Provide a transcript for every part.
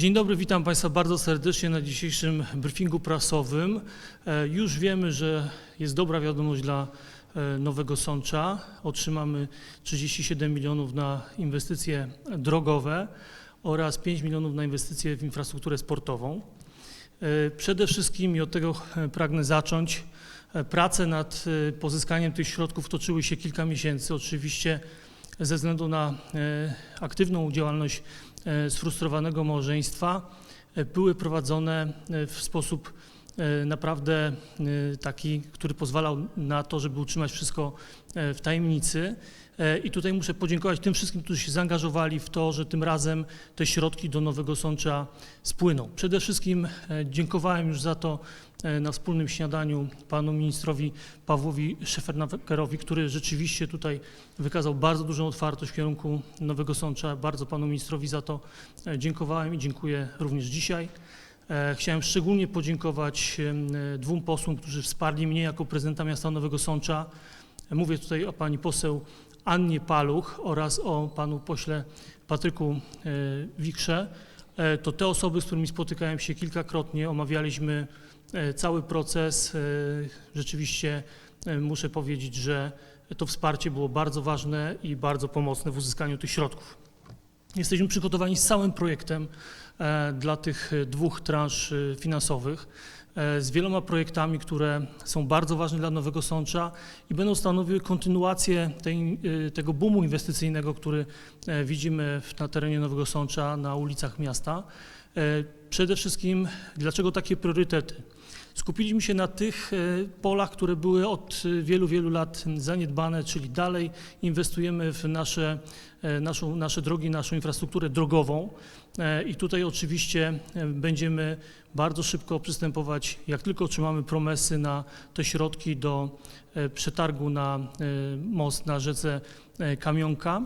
Dzień dobry, witam Państwa bardzo serdecznie na dzisiejszym briefingu prasowym. E, Już wiemy, że jest dobra wiadomość dla e, Nowego Sącza. Otrzymamy 37 milionów na inwestycje drogowe oraz 5 milionów na inwestycje w infrastrukturę sportową. E, Przede wszystkim i od tego pragnę zacząć. Prace nad pozyskaniem tych środków toczyły się kilka miesięcy. Oczywiście ze względu na e, aktywną działalność e, sfrustrowanego małżeństwa e, były prowadzone w sposób naprawdę e, taki, który pozwalał na to, żeby utrzymać wszystko e, w tajemnicy. E, I tutaj muszę podziękować tym wszystkim, którzy się zaangażowali w to, że tym razem te środki do Nowego Sącza spłyną. Przede wszystkim e, dziękowałem już za to e, na wspólnym śniadaniu panu ministrowi Pawłowi Szefernakerowi, który rzeczywiście tutaj wykazał bardzo dużą otwartość w kierunku Nowego Sącza. Bardzo panu ministrowi za to e, dziękowałem i dziękuję również dzisiaj. E, Chciałem szczególnie podziękować e, dwóm posłom, którzy wsparli mnie jako prezydenta miasta Nowego Sącza. E, Mówię tutaj o pani poseł Annie Paluch oraz o panu pośle Patryku Wikrze. To te osoby, z którymi spotykałem się kilkakrotnie, omawialiśmy cały proces. Rzeczywiście muszę powiedzieć, że to wsparcie było bardzo ważne i bardzo pomocne w uzyskaniu tych środków. Jesteśmy przygotowani z całym projektem e, dla tych e, dwóch transz e, finansowych, z wieloma projektami, które są bardzo ważne dla Nowego Sącza i będą stanowiły kontynuację tej, tego boomu inwestycyjnego, który widzimy na terenie Nowego Sącza, na ulicach miasta. Przede wszystkim, dlaczego takie priorytety? Skupiliśmy się na tych e, polach, które były od wielu, wielu lat zaniedbane, czyli dalej inwestujemy w nasze, e, naszą, nasze drogi, naszą infrastrukturę drogową. E, i tutaj oczywiście będziemy bardzo szybko przystępować, jak tylko otrzymamy promesy na te środki do przetargu na most na rzece Kamionka,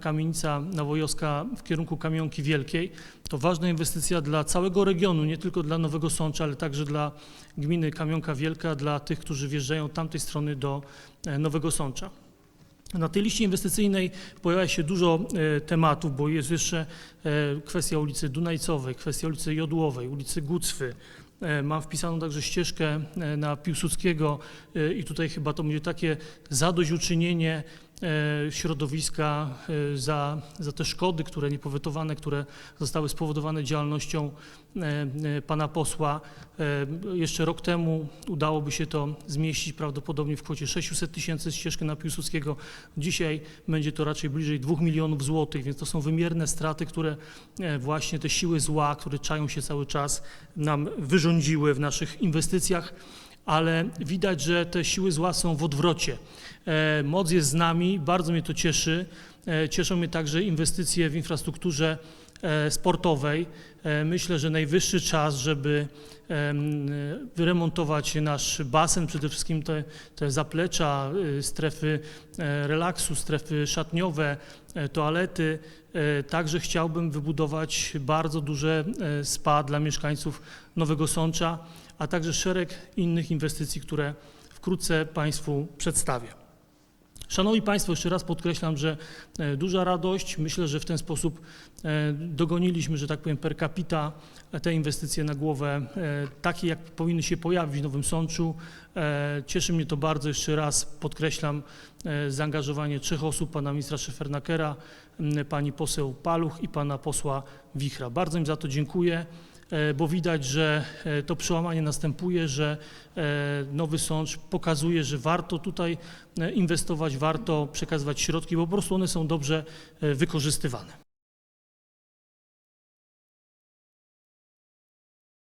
Kamienica Nowojowska w kierunku Kamionki Wielkiej. To ważna inwestycja dla całego regionu, nie tylko dla Nowego Sącza, ale także dla gminy Kamionka Wielka, dla tych, którzy wjeżdżają tamtej strony do e, Nowego Sącza. Na tej liście inwestycyjnej pojawia się dużo e, tematów, bo jest jeszcze e, kwestia ulicy Dunajcowej, kwestia ulicy Jodłowej, ulicy Gucwy. Mam wpisaną także ścieżkę na Piłsudskiego i tutaj chyba to będzie takie zadośćuczynienie środowiska e, za, za te szkody, które niepowetowane, które zostały spowodowane działalnością e, e, pana posła. E, Jeszcze rok temu udałoby się to zmieścić prawdopodobnie w kwocie 600 tysięcy ścieżkę na Piłsudskiego. Dzisiaj będzie to raczej bliżej 2 milionów złotych, więc to są wymierne straty, które e, właśnie te siły zła, które czają się cały czas, nam wyrządziły w naszych inwestycjach ale widać, że te siły zła są w odwrocie. E, Moc jest z nami, bardzo mnie to cieszy. E, Cieszą mnie także inwestycje w infrastrukturze e, sportowej. E, Myślę, że najwyższy czas, żeby em, wyremontować nasz basen, przede wszystkim te, te zaplecza, y, strefy relaksu, strefy szatniowe, toalety. Także chciałbym wybudować bardzo duże spa dla mieszkańców Nowego Sącza, a także szereg innych inwestycji, które wkrótce Państwu przedstawię. Szanowni Państwo, jeszcze raz podkreślam, że e, duża radość. Myślę, że w ten sposób e, dogoniliśmy, że tak powiem, per capita e, te inwestycje na głowę, takie jak powinny się pojawić w Nowym Sączu. Cieszy mnie to bardzo. Jeszcze raz podkreślam zaangażowanie trzech osób, pana ministra Szefernakera, pani poseł Paluch i pana posła Wichra. Bardzo im za to dziękuję bo widać, że e, to przełamanie następuje, że e, Nowy Sącz pokazuje, że warto tutaj e, inwestować, warto przekazywać środki, bo po prostu one są dobrze e, wykorzystywane.